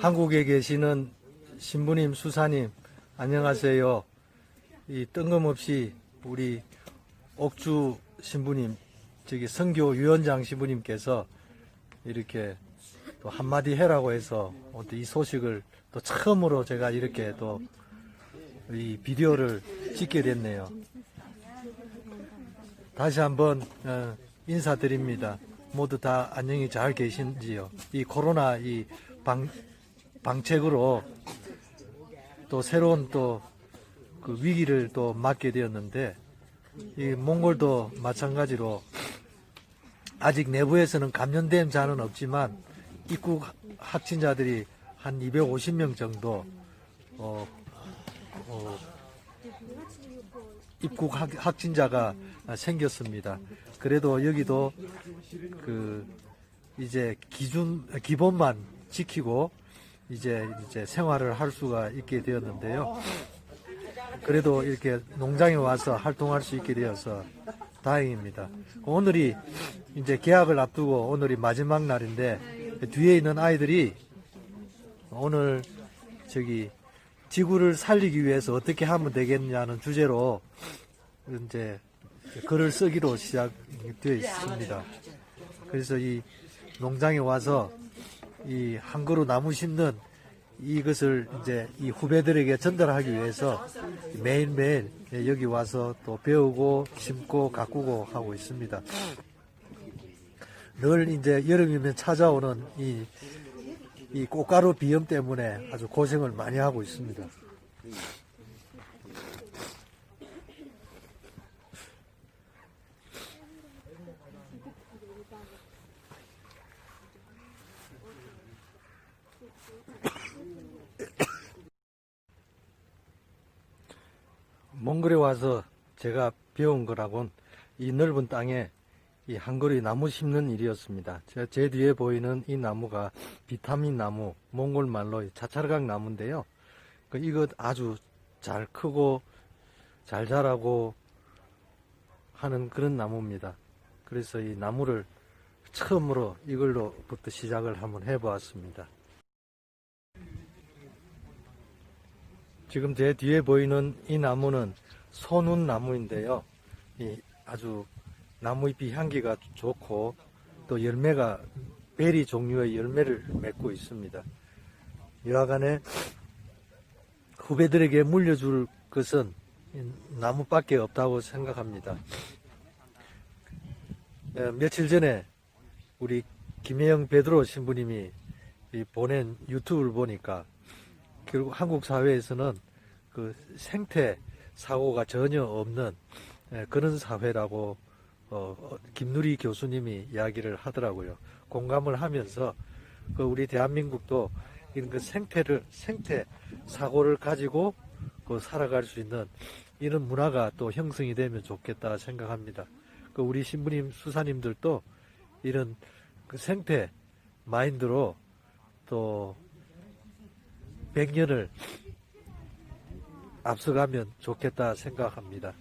한국에 계시는 신부님, 수사님, 안녕하세요. 이 뜬금없이 우리 옥주 신부님, 저기 성교 위원장 신부님께서 이렇게 또 한마디 해라고 해서 또이 소식을 또 처음으로 제가 이렇게 또 이 비디오를 찍게 됐네요. 다시 한번 어, 인사드립니다. 모두 다 안녕히 잘 계신지요. 이 코로나 이 방, 방책으로 또 새로운 또 그 위기를 또 맞게 되었는데 이 몽골도 마찬가지로 아직 내부에서는 감염된 자는 없지만 입국 확진자들이 한 250명 정도 어, 어, 입국 확- 확진자가 생겼습니다. 그래도 여기도 그 이제 기준 기본만 지키고 이제 이제 생활을 할 수가 있게 되었는데요. 그래도 이렇게 농장에 와서 활동할 수 있게 되어서 다행입니다. 오늘이 이제 개학을 앞두고 오늘이 마지막 날인데 뒤에 있는 아이들이 오늘 저기 지구를 살리기 위해서 어떻게 하면 되겠냐는 주제로 이제 글을 쓰기로 시작되어 있습니다. 그래서 이 농장에 와서 이 한 그루 나무 심는 이것을 이제 이 후배들에게 전달하기 위해서 매일매일 여기 와서 또 배우고 심고 가꾸고 하고 있습니다. 늘 이제 여름이면 찾아오는 이, 이 꽃가루 비염 때문에 아주 고생을 많이 하고 있습니다. 몽골에 와서 제가 배운 거라곤 이 넓은 땅에 이한 그루 나무 심는 일이었습니다. 제, 제 뒤에 보이는 이 나무가 비타민 나무, 몽골 말로 자찰각 나무인데요. 그 이거 아주 잘 크고 잘 자라고 하는 그런 나무입니다. 그래서 이 나무를 처음으로 이걸로부터 시작을 한번 해보았습니다. 지금 제 뒤에 보이는 이 나무는 소눈 나무인데요. 이 아주 나무잎이 향기가 좋고 또 열매가 베리 종류의 열매를 맺고 있습니다. 여하간에 후배들에게 물려줄 것은 이 나무밖에 없다고 생각합니다. 에, 며칠 전에 우리 김혜영 베드로 신부님이 이 보낸 유튜브를 보니까 결국 한국 사회에서는 그 생태 사고가 전혀 없는 예, 그런 사회라고 어, 어, 김누리 교수님이 이야기를 하더라고요. 공감을 하면서 그 우리 대한민국도 이런 그 생태를 생태 사고를 가지고 그 살아갈 수 있는 이런 문화가 또 형성이 되면 좋겠다 생각합니다. 그 우리 신부님 수사님들도 이런 그 생태 마인드로 또 100년을 앞서가면 좋겠다 생각합니다.